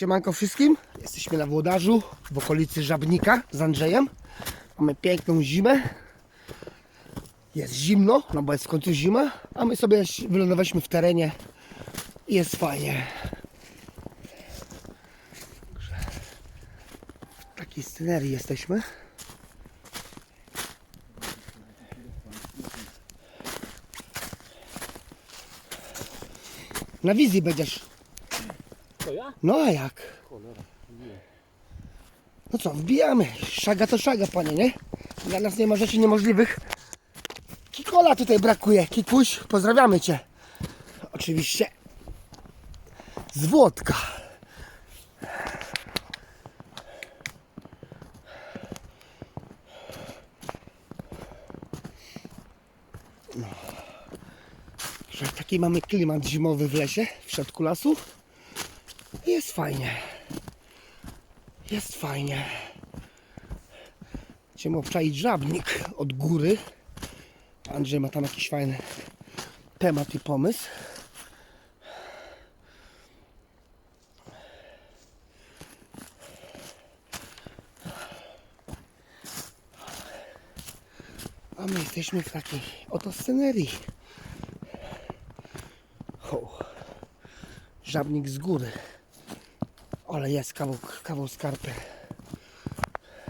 Siemanko wszystkim, jesteśmy na Włodarzu w okolicy Żabnika z Andrzejem. Mamy piękną zimę. Jest zimno, no bo jest w końcu zima, a my sobie wylądowaliśmy w terenie i jest fajnie. W takiej scenerii jesteśmy. Na wizji będziesz. To ja? No a jak? No co, wbijamy. Szaga to szaga, panie, nie? Dla nas nie ma rzeczy niemożliwych. Kikola tutaj brakuje. Kikuś, pozdrawiamy cię. Oczywiście. Z Włodka. No. Taki mamy klimat zimowy w lesie, w środku lasu. Jest fajnie. Jest fajnie. Chcemy obczaić żabnik od góry. Andrzej ma tam jakiś fajny temat i pomysł. A my jesteśmy w takiej oto scenerii. Ho. Żabnik z góry. Ale jest kawał, kawał skarpy.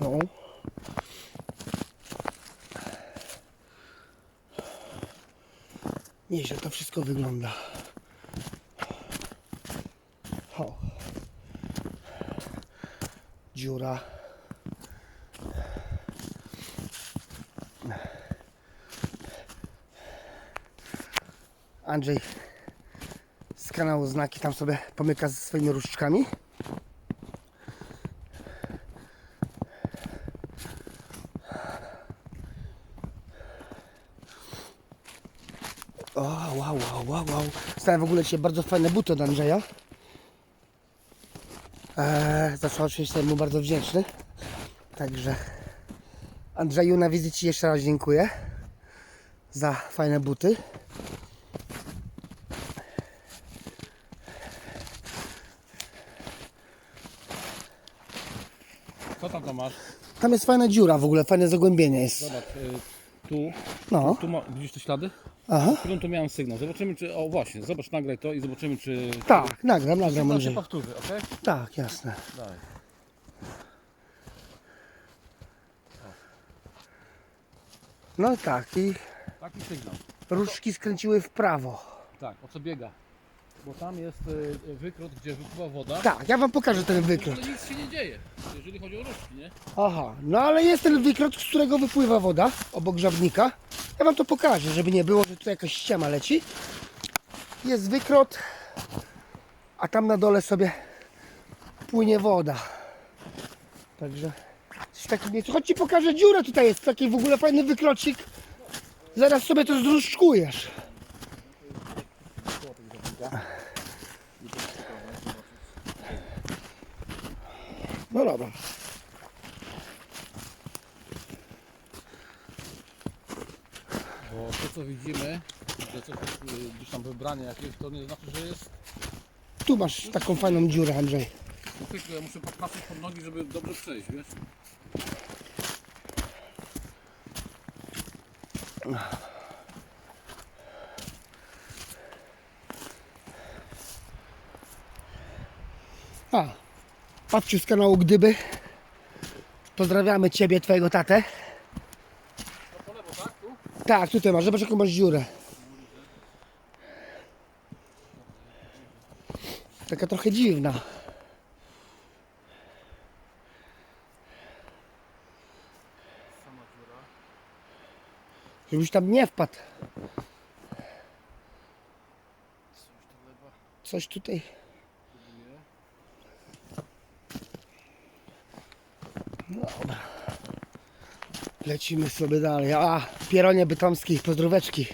No. Nieźle to wszystko wygląda. O. Dziura. Andrzej z kanału Znaki tam sobie pomyka ze swoimi różdżkami. O, wow, wow, wow, wow. Dostałem w ogóle dzisiaj bardzo fajne buty od Andrzeja. Eee, za co oczywiście jestem mu bardzo wdzięczny. Także Andrzeju na wizycie jeszcze raz dziękuję za fajne buty. Co tam tam masz? Tam jest fajna dziura w ogóle, fajne zagłębienie jest. Zobacz, y, tu, No, tu ma, widzisz te ślady? Aha. Którą tu miałem sygnał. Zobaczymy czy, o właśnie, zobacz, nagraj to i zobaczymy czy... Tak, nagram, nagram Sygnał się Andrzej. powtórzy, okej? Tak, jasne. No tak, i Taki sygnał. różdżki skręciły w prawo. Tak, o co biega? Bo tam jest y, wykrot, gdzie wypływa woda. Tak, ja wam pokażę ten wykrot. Ale nic się nie dzieje, jeżeli chodzi o różki, nie? Aha, no ale jest ten wykrot, z którego wypływa woda, obok żabnika. Ja wam to pokażę, żeby nie było, że tutaj jakaś ściema leci. Jest wykrot, a tam na dole sobie płynie woda. Także coś takim miejscu. Chodź ci pokażę dziurę tutaj jest, taki w ogóle fajny wykrocik. Zaraz sobie to zruszczkujesz. No dobra. Bo to co widzimy, że coś jest, y, gdzieś tam wybranie jakieś, to nie znaczy, że jest... Tu masz taką fajną dziurę, Andrzej. No muszę patrzeć pod nogi, żeby dobrze przejść, wiesz? A, babciu z kanału Gdyby. Pozdrawiamy Ciebie, Twojego tatę. Tak? Tu? Tutaj masz, zobacz jaką masz dziurę. Taka trochę dziwna. Żebyś tam nie wpadł. Coś tutaj. próbuje. Dobra. Lecimy sobie dalej. A, Pieronie Bytomski, pozdróweczki.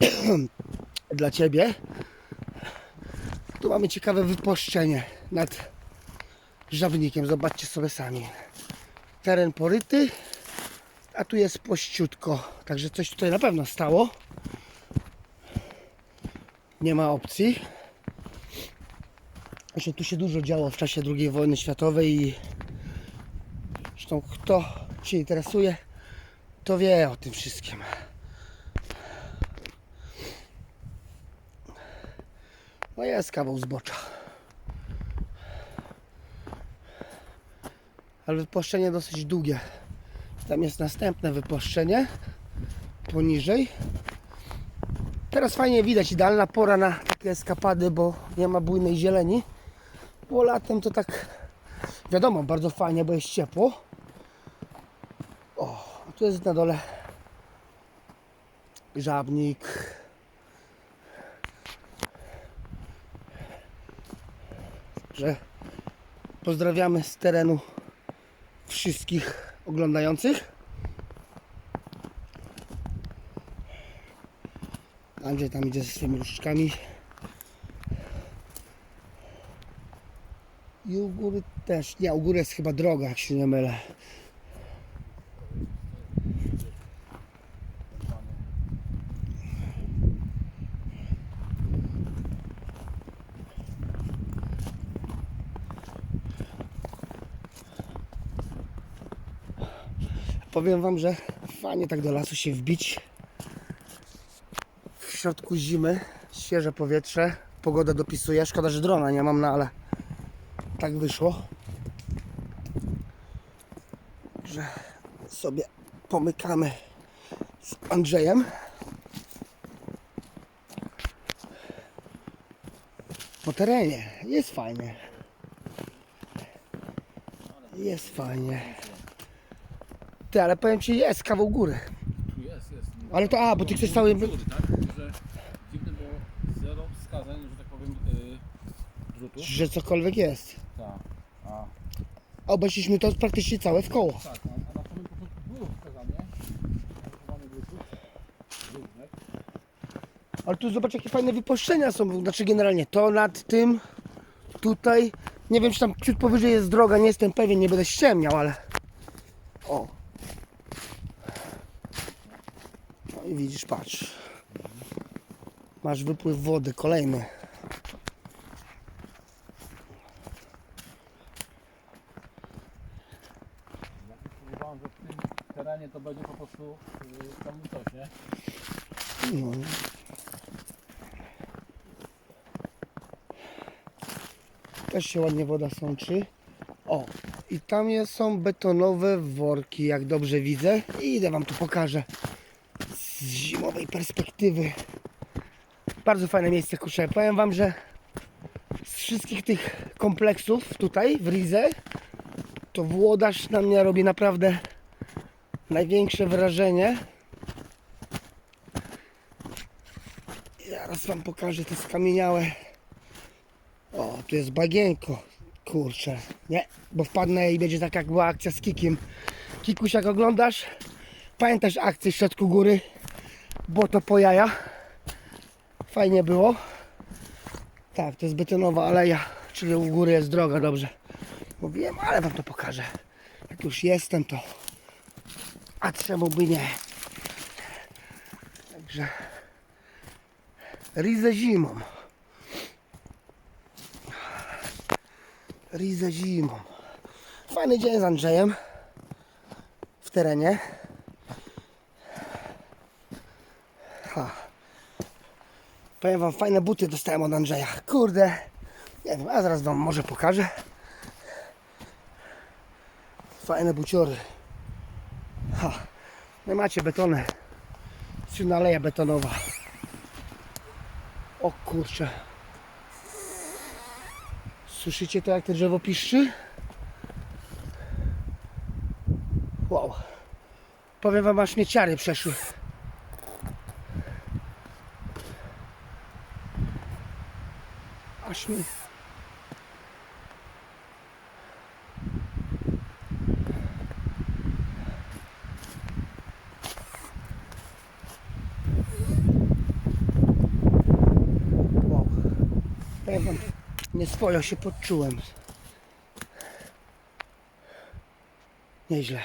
Dla Ciebie. Tu mamy ciekawe wypuszczenie nad żabnikiem. Zobaczcie sobie sami. Teren poryty, a tu jest pościutko. Także coś tutaj na pewno stało. Nie ma opcji. Znaczy, tu się dużo działo w czasie II wojny światowej i zresztą kto się interesuje, to wie o tym wszystkim. No jest kawał zbocza. Ale wypłaszczenie dosyć długie. Tam jest następne wypłaszczenie poniżej. Teraz fajnie widać, idealna pora na takie eskapady, bo nie ma bujnej zieleni. Bo latem to tak wiadomo, bardzo fajnie, bo jest ciepło. Tu jest na dole żabnik. Że pozdrawiamy z terenu wszystkich oglądających. Andrzej tam idzie ze swoimi różdżkami. I u góry też. Nie, u góry jest chyba droga, jak się nie mylę. Powiem Wam, że fajnie tak do lasu się wbić. W środku zimy, świeże powietrze, pogoda dopisuje. Szkoda, że drona nie mam, no ale tak wyszło. Że sobie pomykamy z Andrzejem. Po terenie. Jest fajnie. Jest fajnie. Ty, ale powiem Ci, jest kawał góry. Tu jest, jest. Ale to, a, bo Ty chcesz cały... Góry, tak? Że dziwne, bo zero wskazań, że tak powiem, yy, rzutu. Że cokolwiek jest. Tak. A, Obeszliśmy to praktycznie całe w koło. tak, a, a na samym początku było wskazanie. Zachowanie rzut. Ale tu zobacz jakie fajne wypuszczenia są. Znaczy generalnie to nad tym, tutaj. Nie wiem czy tam ciut powyżej jest droga, nie jestem pewien, nie będę ściemniał, ale. O. No i widzisz, patrz. Masz wypływ wody, kolejny. Że w tym terenie to będzie po prostu yy, tam coś, nie? No. Też się ładnie woda sączy. O, i tam jest, są betonowe worki, jak dobrze widzę. I idę Wam tu pokażę zimowej perspektywy. Bardzo fajne miejsce, kurczę. Powiem Wam, że z wszystkich tych kompleksów tutaj w Rize, to Włodarz na mnie robi naprawdę największe wrażenie. Zaraz wam pokażę te skamieniałe. O, tu jest bagienko. Kurczę. Nie, bo wpadnę i będzie tak jak była akcja z Kikiem. Kikuś jak oglądasz, pamiętasz akcję w środku góry? Było to po jaja. Fajnie było. Tak, to jest betonowa aleja, czyli u góry jest droga, dobrze. Mówiłem, ale wam to pokażę. Jak już jestem, to... A czemu by nie? Także... Rizę zimą. Rizę zimą. Fajny dzień z Andrzejem w terenie. Powiem wam, fajne buty dostałem od Andrzeja. Kurde. Nie wiem, a zaraz wam może pokażę. Fajne buciory. Ha. No macie betony. Silna betonowa. O kurczę. Słyszycie to jak to drzewo piszczy? Wow. Powiem wam aż mnie ciary przeszły. Mi... Wow. Powiem wam, nieswojo się poczułem. Nieźle.